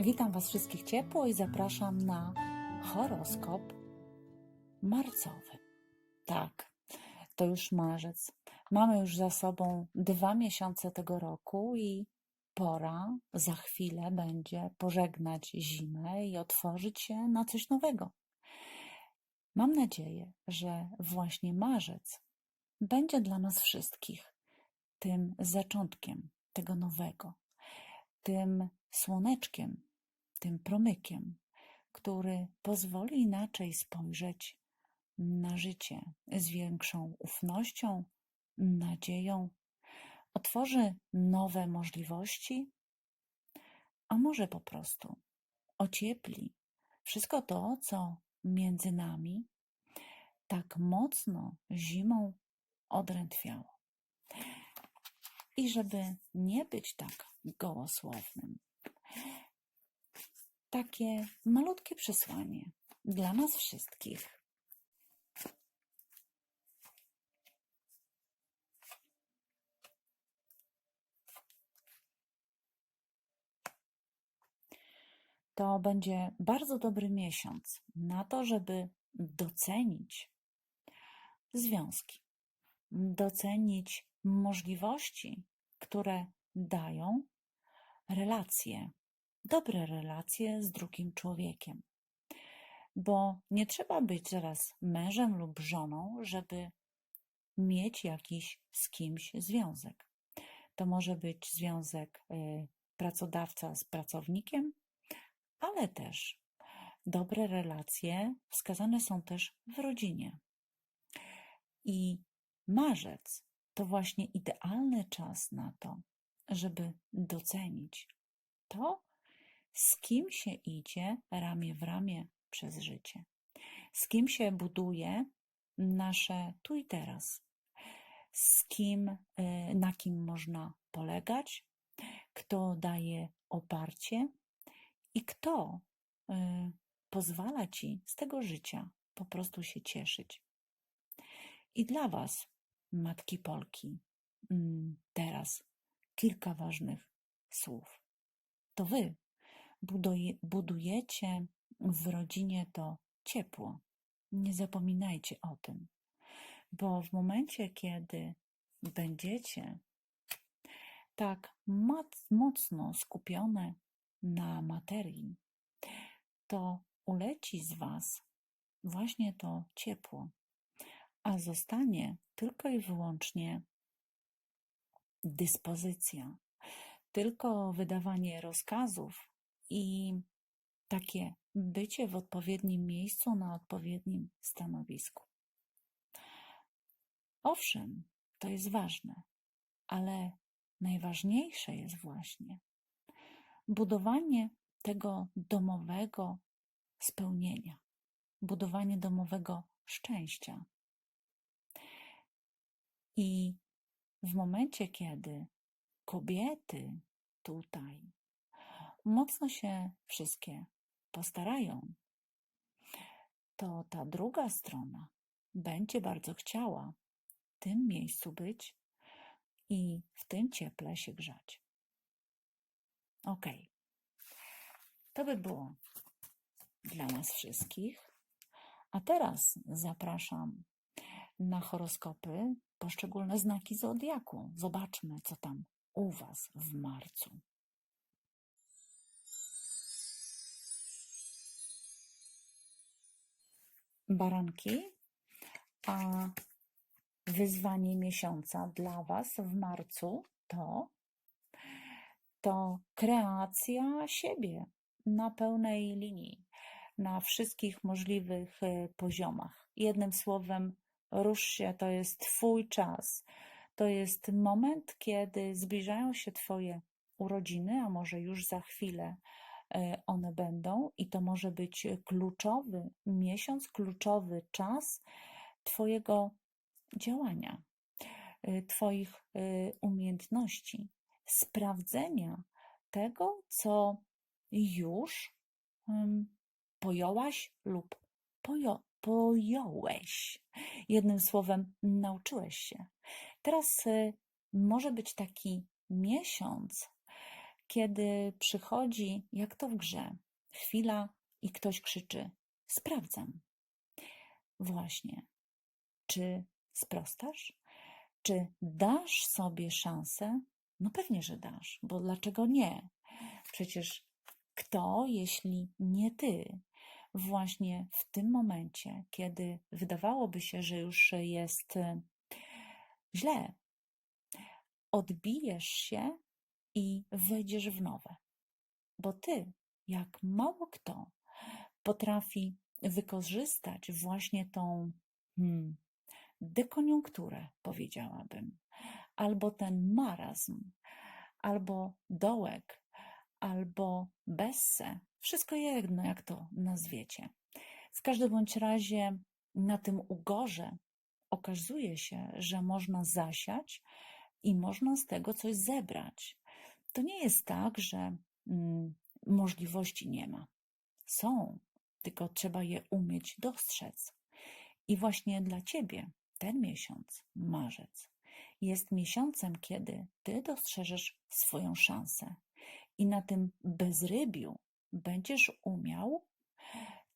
Witam Was wszystkich ciepło i zapraszam na horoskop marcowy. Tak, to już marzec. Mamy już za sobą dwa miesiące tego roku i pora za chwilę będzie pożegnać zimę i otworzyć się na coś nowego. Mam nadzieję, że właśnie marzec będzie dla nas wszystkich tym zaczątkiem tego nowego, tym słoneczkiem, tym promykiem, który pozwoli inaczej spojrzeć na życie z większą ufnością, nadzieją, otworzy nowe możliwości, a może po prostu ociepli wszystko to, co między nami tak mocno zimą odrętwiało. I żeby nie być tak gołosłownym, takie malutkie przesłanie dla nas wszystkich. To będzie bardzo dobry miesiąc na to, żeby docenić związki, docenić możliwości, które dają relacje, dobre relacje z drugim człowiekiem. Bo nie trzeba być zaraz mężem lub żoną, żeby mieć jakiś z kimś związek. To może być związek y, pracodawca z pracownikiem, ale też dobre relacje wskazane są też w rodzinie. I marzec to właśnie idealny czas na to, żeby docenić to, z kim się idzie ramię w ramię przez życie, z kim się buduje nasze tu i teraz, z kim, y, na kim można polegać, kto daje oparcie i kto y, pozwala ci z tego życia po prostu się cieszyć. I dla Was, matki Polki, mm, teraz kilka ważnych słów. To Wy budujecie w rodzinie to ciepło. Nie zapominajcie o tym, bo w momencie, kiedy będziecie tak mocno skupione na materii, to uleci z Was właśnie to ciepło, a zostanie tylko i wyłącznie dyspozycja, tylko wydawanie rozkazów i takie bycie w odpowiednim miejscu na odpowiednim stanowisku. Owszem, to jest ważne, ale najważniejsze jest właśnie budowanie tego domowego spełnienia, budowanie domowego szczęścia. I w momencie, kiedy kobiety tutaj mocno się wszystkie postarają, to ta druga strona będzie bardzo chciała w tym miejscu być i w tym cieple się grzać. Ok. To by było dla nas wszystkich. A teraz zapraszam na horoskopy poszczególne znaki zodiaku. Zobaczmy, co tam u Was w marcu. Baranki, a wyzwanie miesiąca dla Was w marcu to to kreacja siebie na pełnej linii, na wszystkich możliwych e, poziomach. Jednym słowem, rusz się, to jest Twój czas. To jest moment, kiedy zbliżają się Twoje urodziny, a może już za chwilę one będą, i to może być kluczowy miesiąc, kluczowy czas Twojego działania, e, Twoich umiejętności sprawdzenia tego, co już pojąłaś lub pojo, pojąłeś. Jednym słowem, nauczyłeś się. Teraz może być taki miesiąc, kiedy przychodzi, jak to w grze, chwila i ktoś krzyczy: Sprawdzam. Właśnie. Czy sprostasz? Czy dasz sobie szansę? No pewnie, że dasz, bo dlaczego nie? Przecież kto, jeśli nie ty? Właśnie w tym momencie, kiedy wydawałoby się, że już jest e, źle, odbijesz się i wejdziesz w nowe. Bo ty, jak mało kto, potrafi wykorzystać właśnie tą hmm, dekoniunkturę, powiedziałabym, albo ten marazm, albo dołek, albo besse, wszystko jedno, jak to nazwiecie. W każdym bądź razie na tym ugorze okazuje się, że można zasiać i można z tego coś zebrać. To nie jest tak, że mm, możliwości nie ma. Są, tylko trzeba je umieć dostrzec. I właśnie dla ciebie ten miesiąc, marzec, jest miesiącem, kiedy ty dostrzeżesz swoją szansę i na tym bezrybiu będziesz umiał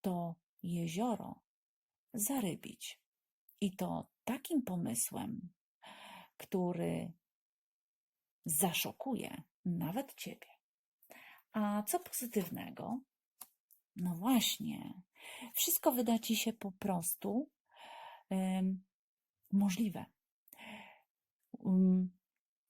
to jezioro zarybić. I to takim pomysłem, który zaszokuje nawet ciebie. A co pozytywnego? No właśnie, wszystko wyda ci się po prostu ym, możliwe. Um,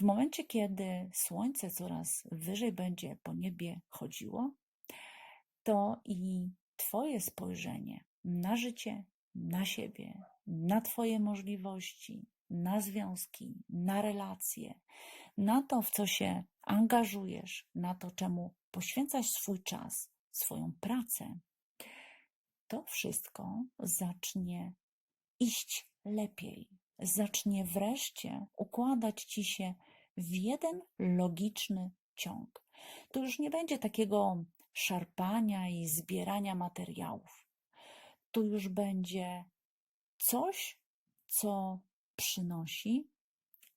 w momencie, kiedy słońce coraz wyżej będzie po niebie chodziło, to i Twoje spojrzenie na życie, na siebie, na Twoje możliwości, na związki, na relacje, na to, w co się angażujesz, na to, czemu poświęcasz swój czas, swoją pracę, to wszystko zacznie iść lepiej. Zacznie wreszcie układać ci się w jeden logiczny ciąg. Tu już nie będzie takiego szarpania i zbierania materiałów. Tu już będzie coś, co przynosi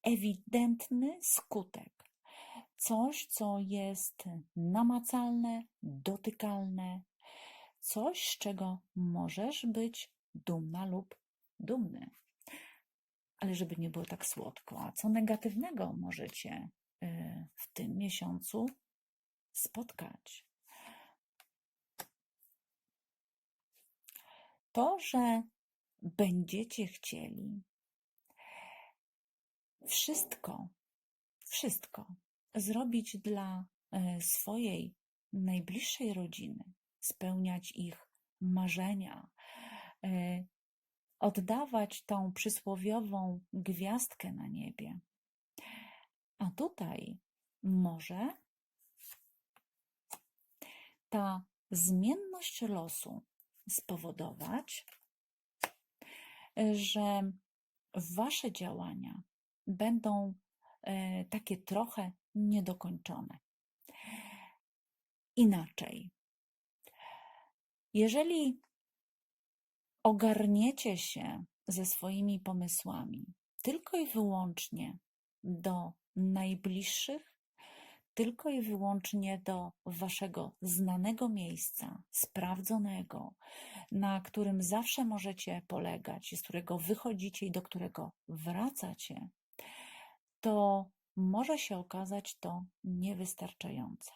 ewidentny skutek. Coś, co jest namacalne, dotykalne, coś, z czego możesz być dumna lub dumny. Ale żeby nie było tak słodko, a co negatywnego możecie y, w tym miesiącu spotkać? To, że będziecie chcieli wszystko, wszystko zrobić dla e, swojej najbliższej rodziny, spełniać ich marzenia, e, oddawać tą przysłowiową gwiazdkę na niebie. A tutaj może ta zmienność losu spowodować, że wasze działania będą e, takie trochę niedokończone. Inaczej, jeżeli ogarniecie się ze swoimi pomysłami tylko i wyłącznie do najbliższych, tylko i wyłącznie do waszego znanego miejsca, sprawdzonego, na którym zawsze możecie polegać, z którego wychodzicie i do którego wracacie, to może się okazać to niewystarczające,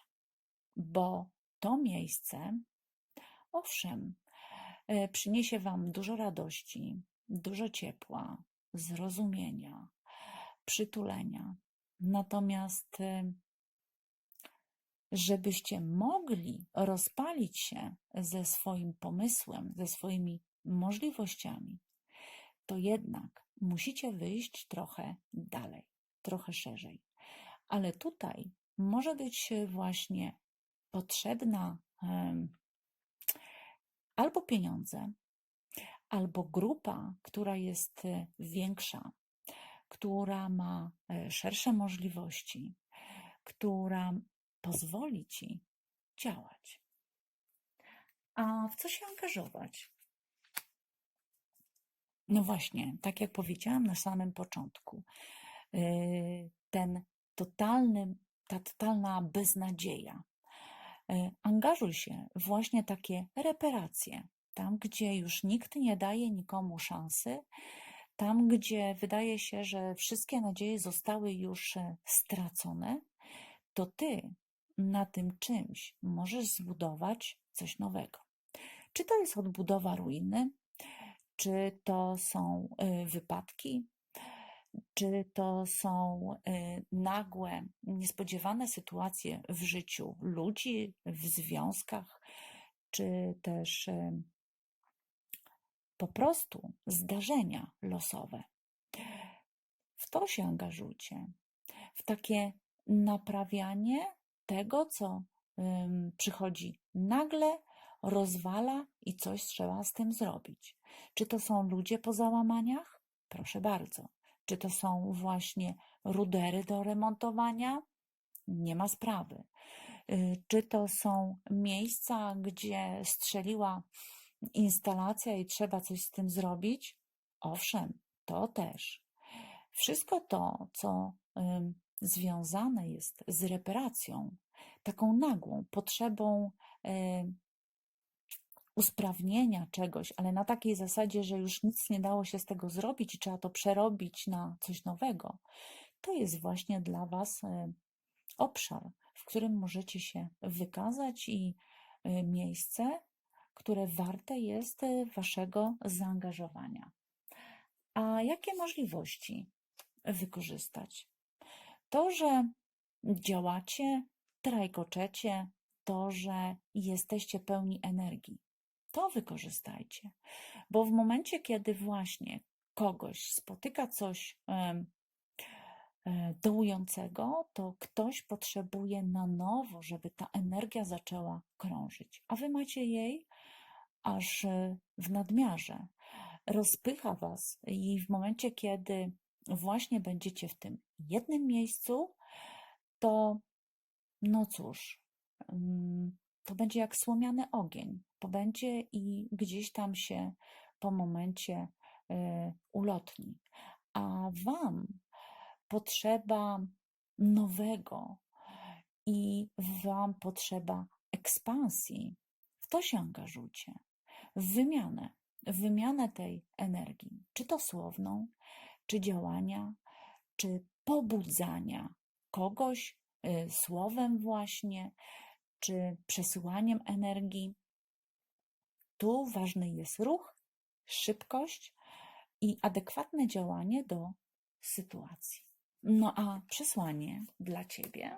bo to miejsce, owszem, e, przyniesie Wam dużo radości, dużo ciepła, zrozumienia, przytulenia. Natomiast e, żebyście mogli rozpalić się ze swoim pomysłem, ze swoimi możliwościami, to jednak musicie wyjść trochę dalej, trochę szerzej. Ale tutaj może być właśnie potrzebna albo pieniądze, albo grupa, która jest e, większa, która ma e, szersze możliwości, która pozwoli ci działać. A w co się angażować? No właśnie, tak jak powiedziałam na samym początku, ten totalny, ta totalna beznadzieja. E, angażuj się właśnie takie reparacje, tam gdzie już nikt nie daje nikomu szansy, tam gdzie wydaje się, że wszystkie nadzieje zostały już e, stracone, to ty na tym czymś możesz zbudować coś nowego. Czy to jest odbudowa ruiny, czy to są y, wypadki, czy to są y, nagłe, niespodziewane sytuacje w życiu ludzi, w związkach, czy też y, po prostu zdarzenia losowe. W to się angażujcie, w takie naprawianie tego, co przychodzi nagle, rozwala i coś trzeba z tym zrobić. Czy to są ludzie po załamaniach? Proszę bardzo. Czy to są właśnie rudery do remontowania? Nie ma sprawy. Y, czy to są miejsca, gdzie strzeliła instalacja i trzeba coś z tym zrobić? Owszem, to też. Wszystko to, co związane jest z reparacją, taką nagłą potrzebą usprawnienia czegoś, ale na takiej zasadzie, że już nic nie dało się z tego zrobić i trzeba to przerobić na coś nowego, to jest właśnie dla Was e, obszar, w którym możecie się wykazać i e, miejsce, które warte jest e, Waszego zaangażowania. A jakie możliwości wykorzystać? To, że działacie, trajkoczecie, to, że jesteście pełni energii to wykorzystajcie. Bo w momencie, kiedy właśnie kogoś spotyka coś e, dołującego, to ktoś potrzebuje na nowo, żeby ta energia zaczęła krążyć, a wy macie jej aż e, w nadmiarze. Rozpycha was i w momencie, kiedy właśnie będziecie w tym jednym miejscu, to no cóż, to będzie jak słomiany ogień pobędzie i gdzieś tam się po momencie e, ulotni. A Wam potrzeba nowego i Wam potrzeba ekspansji. W to się angażujcie, w wymianę, w wymianę tej energii, czy to słowną, czy działania, czy pobudzania kogoś y, słowem właśnie, czy przesyłaniem energii. Tu ważny jest ruch, szybkość i adekwatne działanie do sytuacji. No a przesłanie dla Ciebie.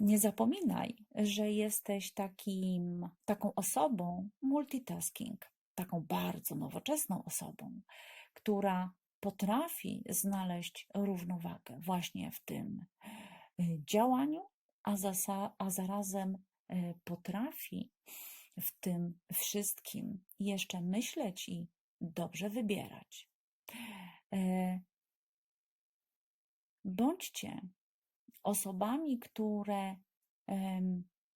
Nie zapominaj, że jesteś takim, taką osobą multitasking, taką bardzo nowoczesną osobą, która potrafi znaleźć równowagę właśnie w tym działaniu, a, zasa, a zarazem y, potrafi w tym wszystkim jeszcze myśleć i dobrze wybierać. E, bądźcie osobami, które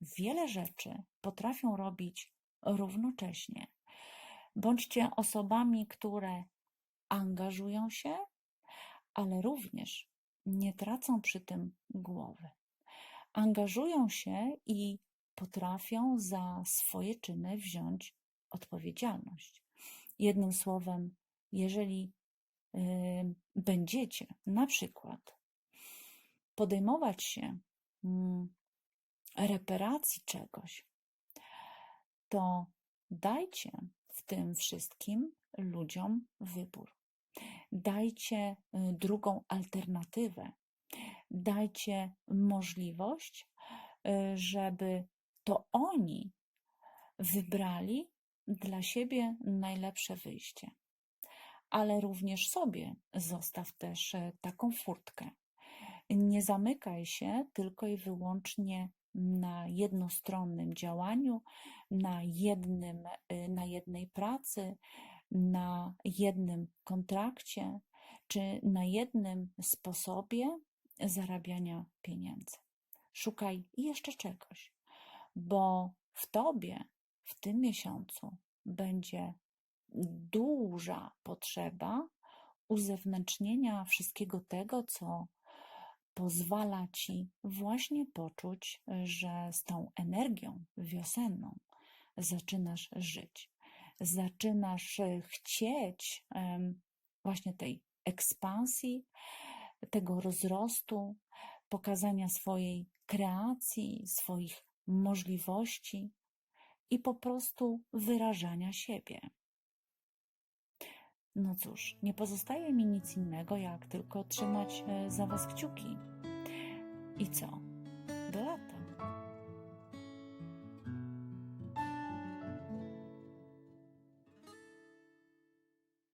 wiele rzeczy potrafią robić równocześnie. Bądźcie osobami, które angażują się, ale również nie tracą przy tym głowy. Angażują się i potrafią za swoje czyny wziąć odpowiedzialność. Jednym słowem, jeżeli y, będziecie na przykład podejmować się y, reparacji czegoś, to dajcie w tym wszystkim ludziom wybór. Dajcie y, drugą alternatywę. Dajcie możliwość, y, żeby to oni wybrali dla siebie najlepsze wyjście. Ale również sobie zostaw też y, taką furtkę. Nie zamykaj się tylko i wyłącznie na jednostronnym działaniu, na, jednym, na jednej pracy, na jednym kontrakcie czy na jednym sposobie zarabiania pieniędzy. Szukaj jeszcze czegoś, bo w tobie w tym miesiącu będzie duża potrzeba uzewnętrznienia wszystkiego tego, co pozwala ci właśnie poczuć, że z tą energią wiosenną zaczynasz żyć. Zaczynasz e, chcieć właśnie tej ekspansji, tego rozrostu, pokazania swojej kreacji, swoich możliwości i po prostu wyrażania siebie. No cóż, nie pozostaje mi nic innego, jak tylko trzymać e, za Was kciuki. I co?